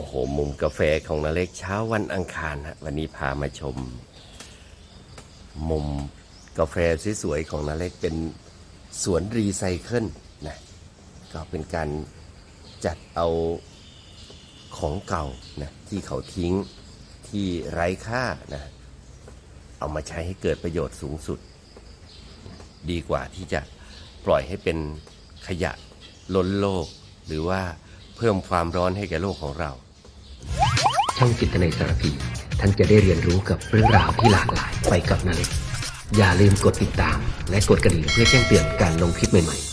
โอ้โห มุมกาแฟของนาเล็กเช้าวันอังคารฮะวันนี้พามาชม มุมกาแฟสวยๆของนาเล็กเป็นสวนรีไซเคิลนะก็เป็นการจัดเอาของเก่านะที่เขาทิ้งที่ไร้ค่านะเอามาใช้ให้เกิดประโยชน์สูงสุด ดีกว่าที่จะปล่อยให้เป็นขยะล้นโลก หรือว่าเพิ่มความร้อนให้แก่โลกของเรา ช่องจิตในสารพี ท่านจะได้เรียนรู้กับเรื่องราวที่หลากหลายไปกับนาเล็กอย่าลืมกดติดตาม และกดกระดิ่งเพื่อแจ้งเตือนการลงคลิปใหม่ๆ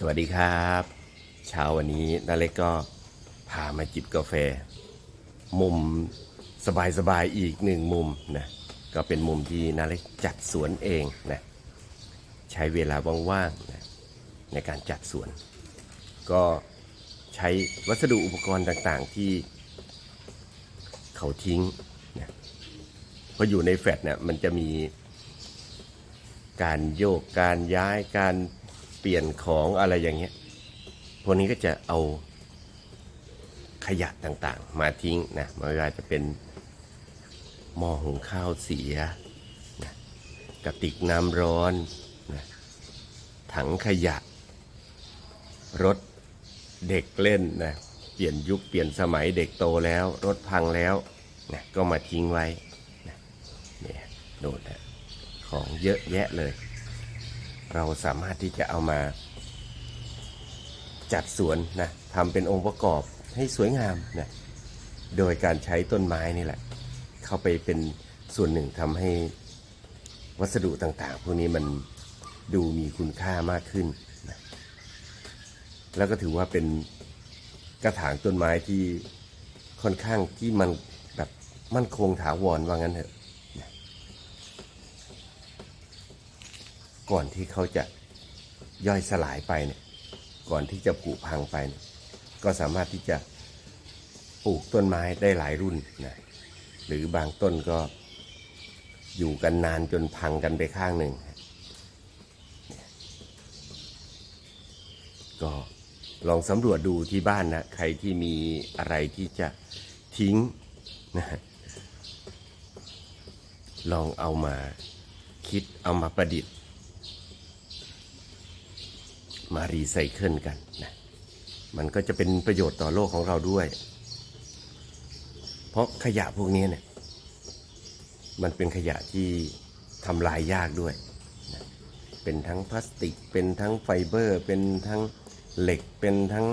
สวัสดีครับ เช้าวันนี้นาเล็กก็พามาจิบกาแฟ มุมสบายๆอีกหนึ่งมุมนะก็เป็นมุมที่นาเล็กจัดสวนเองนะใช้เวลาว่างๆนะในการจัดสวน ก็ใช้วัสดุอุปกรณ์ต่างๆที่เขาทิ้งนะพราะอยู่ในแฟลตเนี่ยมันจะมีการโยกการย้ายการ ปลี่ยนของอะไรอย่างเงี้ย พวกนี้ก็จะเอาขยะต่างๆ มาทิ้งนะไม่ว่าจะเป็นหม้อหุงข้าวเสียนะกระติกน้ำร้อนนะถังขยะ รถเด็กเล่นนะเปลี่ยนยุคเปลี่ยนสมัยเด็กโตแล้ว รถพังแล้วนะก็มาทิ้งไว้นะเนี่ยโน่นนะของเยอะแยะเลย เราสามารถที่จะเอามาจัดสวนนะทำเป็นองค์ประกอบให้สวยงามนะโดยการใช้ต้นไม้นี่แหละ เข้าไปเป็นส่วนหนึ่งทำให้วัสดุต่างๆ พวกนี้มันดูมีคุณค่ามากขึ้นนะแล้วก็ถือว่าเป็นกระถางต้นไม้ที่ค่อนข้างที่มันแบบมั่นคงถาวรว่างั้นเถอะ ก่อนที่เขาจะย่อยสลายไปเนี่ยก่อนที่จะผุพังไปเนี่ยก็สามารถที่จะปลูกต้นไม้ได้หลายรุ่นนะหรือบางต้นก็อยู่กันนานจนพังกันไปข้างหนึ่ง ก็ลองสำรวจดูที่บ้านนะ ใครที่มีอะไรที่จะทิ้งนะฮะลองเอามาคิดเอามาประดิษฐ์ มารีไซเคิลกันนะมันก็จะเป็นประโยชน์ต่อโลกของเราด้วย เพราะขยะพวกนี้เนี่ยมันเป็นขยะที่ทำลายยากด้วยนะเป็นทั้งพลาสติก เป็นทั้งไฟเบอร์ เป็นทั้งเหล็ก เป็นทั้ง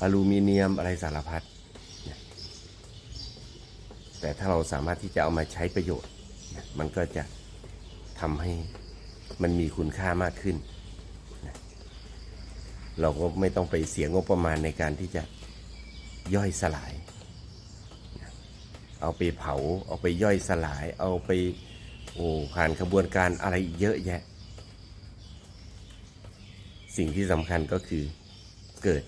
อลูมิเนียมอะไรสารพัดนะแต่ถ้าเราสามารถที่จะเอามาใช้ประโยชน์นะมันก็จะทำให้มันมีคุณค่ามากขึ้น เราก็ไม่ต้องไปเสียงบประมาณในการที่จะย่อยสลาย เอาไปเผา เอาไปย่อยสลาย เอาไปโอ้ผ่านกระบวนการอะไรเยอะแยะ สิ่งที่สำคัญก็คือเกิด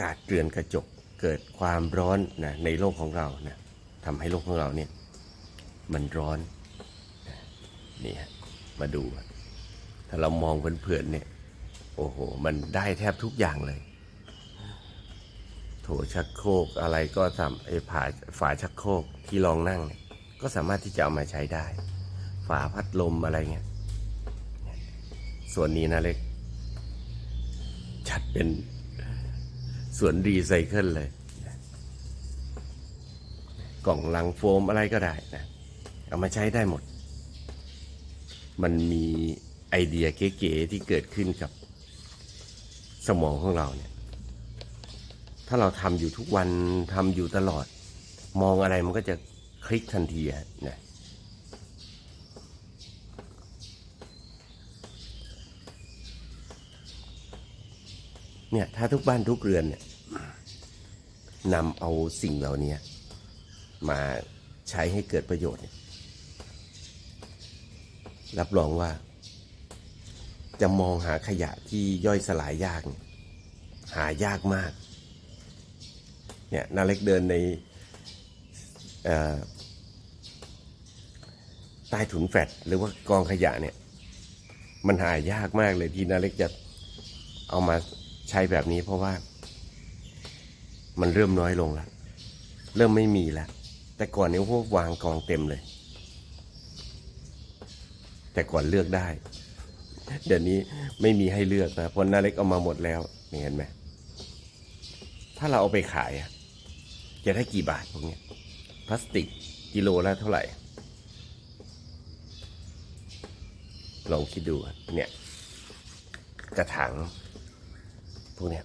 กาดเรือนกระจก เกิดความร้อนนะในโลกของเรานะทำให้โลกของเราเนี่ยมันร้อนนี่ฮะมาดู ถ้าเรามองเพื่อนๆเนี่ย โอ้โห มันได้แทบทุกอย่างเลย โถชักโครกอะไรก็ทำไอ้ฝาฝาชักโครกที่รองนั่งเนี่ยก็สามารถที่จะเอามาใช้ได้ ฝาพัดลมอะไรเงี้ย ส่วนนี้นะเล็ก จัดเป็นส่วนรีไซเคิลเลย กล่องลังโฟมอะไรก็ได้นะ เอามาใช้ได้หมด มันมีไอเดียเก๋ๆที่เกิดขึ้นกับ สมองของเราเนี่ย ถ้าเราทำอยู่ทุกวันทำอยู่ตลอด มองอะไรมันก็จะคลิกทันทีนะเนี่ยถ้าทุกบ้านทุกเรือนเนี่ยนำเอาสิ่งเหล่านี้มาใช้ให้เกิดประโยชน์ รับรองว่า จะมองหาขยะที่ย่อยสลายยากเนี่ยหายากมาก เนี่ยนาเล็กเดินในใต้ถุนแฟลตหรือว่ากองขยะเนี่ยมันหายากมากเลยที่นาเล็กจะเอามาใช้แบบนี้เพราะว่า มันเริ่มน้อยลงแล้ว เริ่มไม่มีแล้ว แต่ก่อนนี้พวกวางกองเต็มเลย แต่ก่อนเลือกได้ เดี๋ยวนี้ไม่มีให้เลือกนะเพราะนาเล็กเอามาหมดแล้วเห็นไหมถ้าเราเอาไปขายจะได้กี่บาทพวกนี้พลาสติกกิโลละเท่าไหร่ ลองคิดดูเนี่ย กระถางพวกเนี้ย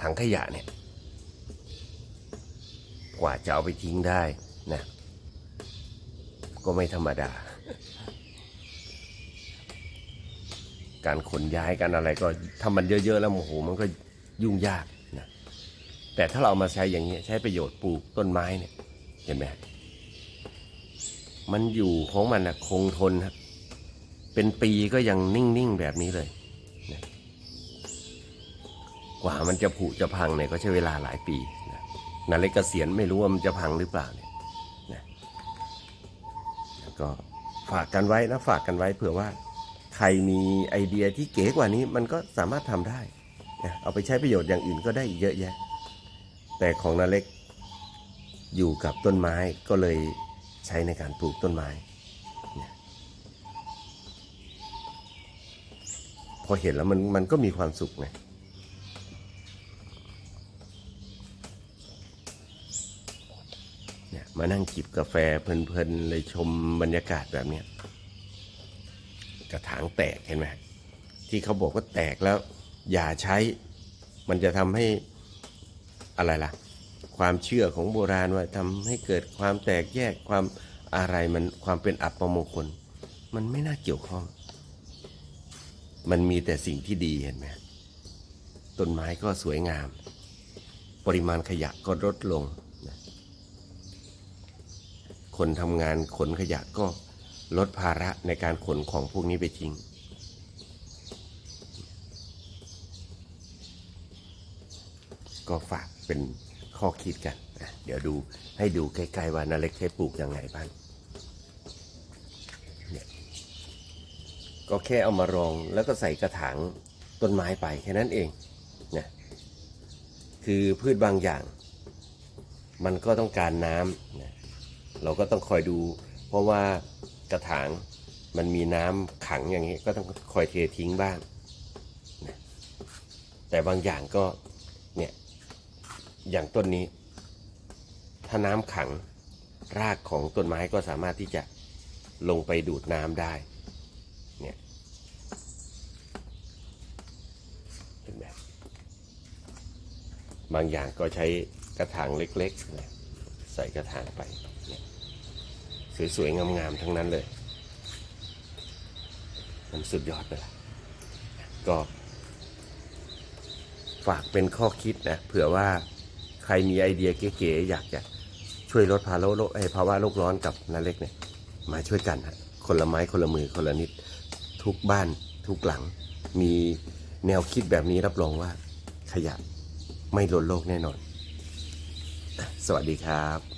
ถังขยะเนี่ย กว่าจะเอาไปทิ้งได้นะก็ไม่ธรรมดา การขนย้ายกันอะไรก็ถ้ามันเยอะๆแล้วโอ้โหมันก็ยุ่งยากนะแต่ถ้าเราเอามาใช้อย่างนี้ใช้ประโยชน์ปลูกต้นไม้เนี่ยเห็นไหมมันอยู่ของมันนะคงทนครับเป็นปีก็ยังนิ่งๆแบบนี้เลยนะกว่ามันจะผุจะพังเนี่ยก็ใช้เวลาหลายปีนะนาเล็กเกษียณไม่รู้ว่ามันจะพังหรือเปล่าเนี่ยนะก็ฝากกันไว้นะฝากกันไว้เผื่อว่า ใครมีไอเดียที่เก๋กว่านี้มันก็สามารถทำได้นะเอาไปใช้ประโยชน์อย่างอื่นก็ได้อีกเยอะแยะ แต่ของนาเล็กอยู่กับต้นไม้ก็เลยใช้ในการปลูกต้นไม้ พอเห็นแล้วมันมันก็มีความสุขไงเนี่ยมานั่งจิบกาแฟเพลินๆเลยชมบรรยากาศแบบเนี้ย กระถางแตกเห็นไหมที่เขาบอกว่าแตกแล้ว อย่าใช้ มันจะทำให้อะไรล่ะ ความเชื่อของโบราณว่าทำให้เกิดความแตกแยกความอะไรมันความเป็นอัปมงคล มันไม่น่าเกี่ยวข้อง มันมีแต่สิ่งที่ดีเห็นไหมต้นไม้ก็สวยงาม ปริมาณขยะก็ลดลง คนทำงานขนขยะก็ ลดภาระในการขนของพวกนี้ไปทิ้ง ก็ฝากเป็นข้อคิดกันนะเดี๋ยวดูให้ดูใกล้ๆว่านาเล็กใช้ปลูกยังไงบ้างเนี่ยก็แค่เอามารองแล้วก็ใส่กระถางต้นไม้ไปแค่นั้นเองนะคือพืชบางอย่าง มันก็ต้องการน้ำนะเราก็ต้องคอยดู เพราะว่า กระถางมันมีน้ำขังอย่างนี้ก็ต้องคอยเททิ้งบ้างนะแต่บางอย่างก็เนี่ยอย่างต้นนี้ ถ้าน้ำขังรากของต้นไม้ก็สามารถที่จะลงไปดูดน้ำได้เนี่ยเห็นไหมบางอย่างก็ใช้กระถางเล็กๆ ใส่กระถางไปเนี่ย สวยๆงามๆทั้งนั้นเลย มันสุดยอดไปละก็ฝากเป็นข้อคิดนะเผื่อว่าใครมีไอเดียเก๋ๆอยากจะช่วยลดภาวะโลกเอ้ยภาวะโลกร้อนกับนาเล็กเนี่ยมาช่วยกันฮะคนละไม้คนละมือคนละนิด ทุกบ้านทุกหลัง มีแนวคิดแบบนี้รับรองว่าขยะไม่ลดโลกแน่นอน สวัสดีครับ